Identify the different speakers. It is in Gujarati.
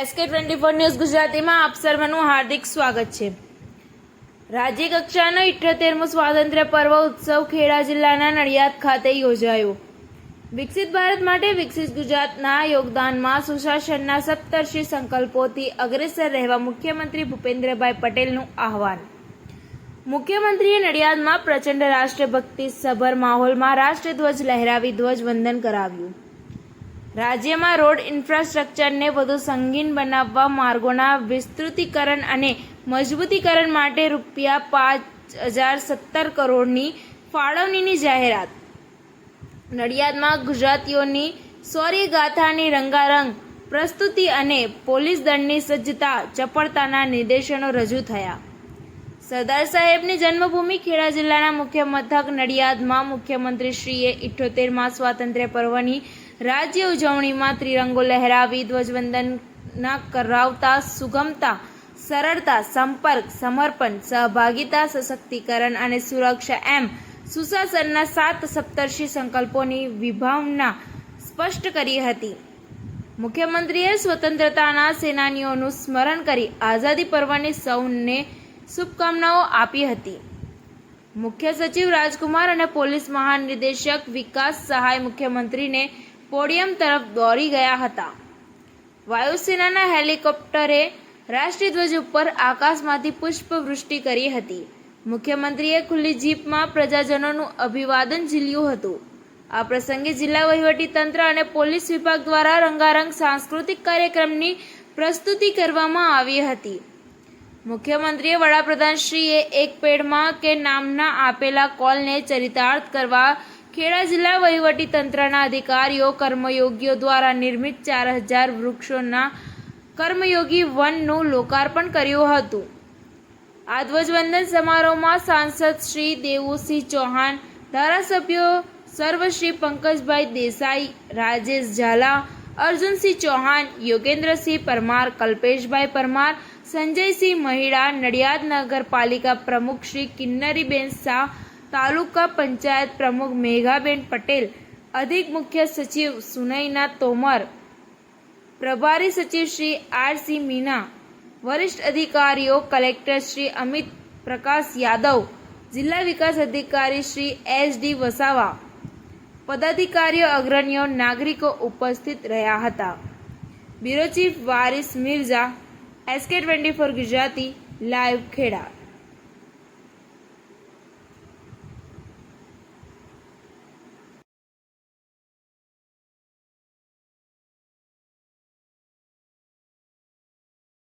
Speaker 1: એસકે ટ્વેન્ટી ફોર ન્યૂઝ ગુજરાતીમાં આપ સર્વનું હાર્દિક સ્વાગત છે. રાજ્ય કક્ષાનો ઇઠ્યોતેરમો સ્વાતંત્ર્ય પર્વ ઉત્સવ ખેડા જિલ્લાના નડિયાદ ખાતે યોજાયો. વિકસિત ભારત માટે વિકસિત ગુજરાતના યોગદાનમાં સુશાસનના સપ્તર્ષિ સંકલ્પોથી અગ્રેસર રહેવા મુખ્યમંત્રી ભૂપેન્દ્રભાઈ પટેલનું આહવાન. મુખ્યમંત્રીએ નડિયાદમાં પ્રચંડ રાષ્ટ્રભક્તિ સભર માહોલમાં રાષ્ટ્રધ્વજ લહેરાવી ધ્વજવંદન કરાવ્યું. રાજ્યમાં રોડ ઇન્ફ્રાસ્ટ્રક્ચરને વધુ સંગીન બનાવવા માર્ગોના વિસ્તૃતીકરણ અને મજબૂતીકરણ માટે રૂપિયા પાંચ હજાર સત્તર કરોડની ફાળવણીની જાહેરાત. નડિયાદમાં ગુજરાતીઓની શૌર્ય રંગારંગ પ્રસ્તુતિ અને પોલીસ દળની સજ્જતા ચપળતાના નિર્દેશનો રજૂ થયા. સરદાર સાહેબની જન્મભૂમિ ખેડા જિલ્લાના મુખ્ય મથક નડિયાદમાં મુખ્યમંત્રીશ્રીએ ઇઠ્ઠોતેરમાં સ્વાતંત્ર્ય પર્વની રાજ્ય ઉજવણીમાં ત્રિરંગો લહેરાવી, ધ્વજવંદનના કરાવતા, સુગમતા, સરળતા, સંપર્ક, સમર્પણ, સહભાગિતા, સશક્તિકરણ અને સુરક્ષા એમ સુશાસનના સાત સપ્તર્ષી સંકલ્પોની વિભાવના સ્પષ્ટ કરી હતી. મુખ્યમંત્રીએ સ્વતંત્રતાના સેનાનીઓનું સ્મરણ કરી આઝાદી પર્વની સૌને શુભકામનાઓ આપી હતી. મુખ્ય સચિવ રાજકુમાર અને પોલીસ મહાનિદેશક વિકાસ સહાય મુખ્યમંત્રીને પોડિયમ તરફ દોડી ગયા હતા. વાયુસેનાના હેલિકોપ્ટરે રાષ્ટ્રીય ધ્વજ ઉપર આકાશમાંથી પુષ્પવૃષ્ટિ કરી હતી. મુખ્યમંત્રીએ ખુલ્લી જીપમાં પ્રજાજનોનું અભિવાદન ઝીલ્યું હતું. આ પ્રસંગે જિલ્લા વહીવટી તંત્ર અને પોલીસ વિભાગ દ્વારા રંગારંગ સાંસ્કૃતિક કાર્યક્રમની પ્રસ્તુતિ કરવામાં આવી હતી. મુખ્યમંત્રીએ વડાપ્રધાનશ્રીએ એક પેડમાં કે નામના આપેલા કોલને ચરિતાર્થ કરવા ખેડા જિલ્લા વહીવટી તંત્રના અધિકારીઓ કર્મયોગીઓ દ્વારા નિર્મિત ચાર હજાર વૃક્ષોના કર્મયોગી વનનું લોકાર્પણ કર્યું હતું. આ ધ્વજવંદન સમારોહમાં સાંસદ શ્રી દેવુસિંહ ચૌહાણ, ધારાસભ્યો સર્વશ્રી પંકજભાઈ દેસાઈ, રાજેશ ઝાલા, અર્જુનસિંહ ચૌહાણ, યોગેન્દ્રસિંહ પરમાર, કલ્પેશભાઈ પરમાર, સંજયસિંહ મહિડા, નડિયાદ નગરપાલિકા પ્રમુખ શ્રી કિન્નરીબેન શાહ તાલુકા પંચાયત પ્રમુખ મેઘાબેન પટેલ, અધિક મુખ્ય સચિવ સુનૈના તોમર, પ્રભારી સચિવ શ્રી આર સી મીના, વરિષ્ઠ અધિકારીઓ કલેક્ટર શ્રી અમિત પ્રકાશ યાદવ, જિલ્લા વિકાસ અધિકારી શ્રી એસ ડી વસાવા, પદાધિકારીઓ, અગ્રણીઓ, નાગરિકો ઉપસ્થિત રહ્યા હતા. Bureau chief Waris Mirza SK twenty four Gujarati, live Kheda.